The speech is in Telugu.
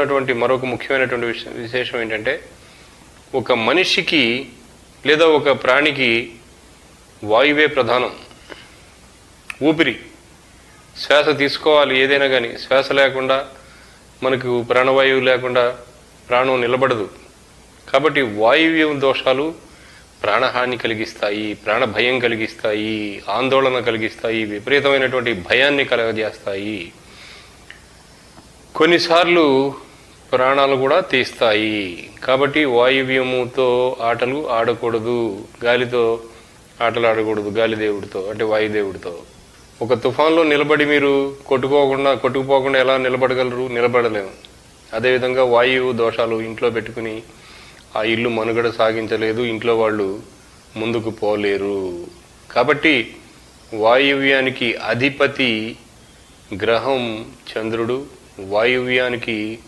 ఉన్నటువంటి మరొక ముఖ్యమైనటువంటి విశేషం ఏంటంటే ఒక మనిషికి లేదా ఒక ప్రాణికి వాయువే ప్రధానం. ఊపిరి. శ్వాస తీసుకోవాలి ఏదైనా కానీ శ్వాస లేకుండా మనకు ప్రాణవాయువు లేకుండా ప్రాణం నిలబడదు. కాబట్టి వాయువ్యం దోషాలు ప్రాణహాని కలిగిస్తాయి ప్రాణ భయం కలిగిస్తాయి ఆందోళన కలిగిస్తాయి విపరీతమైనటువంటి భయాన్ని కలగజేస్తాయి. కొన్నిసార్లు ప్రాణాలు కూడా తీస్తాయి. కాబట్టి వాయువ్యముతో ఆటలు ఆడకూడదు. గాలితో ఆటలు ఆడకూడదు. గాలిదేవుడితో అంటే వాయుదేవుడితో ఒక తుఫాన్లో నిలబడి మీరు కొట్టుకోకుండా కొట్టుకుపోకుండా ఎలా నిలబడగలరు? నిలబడలేము. అదేవిధంగా వాయువు దోషాలు ఇంట్లో పెట్టుకుని ఆ ఇల్లు మనుగడ సాగించలేదు. ఇంట్లో వాళ్ళు ముందుకు పోలేరు. కాబట్టి వాయువ్యానికి అధిపతి గ్రహం చంద్రుడు. వాయువ్యానికి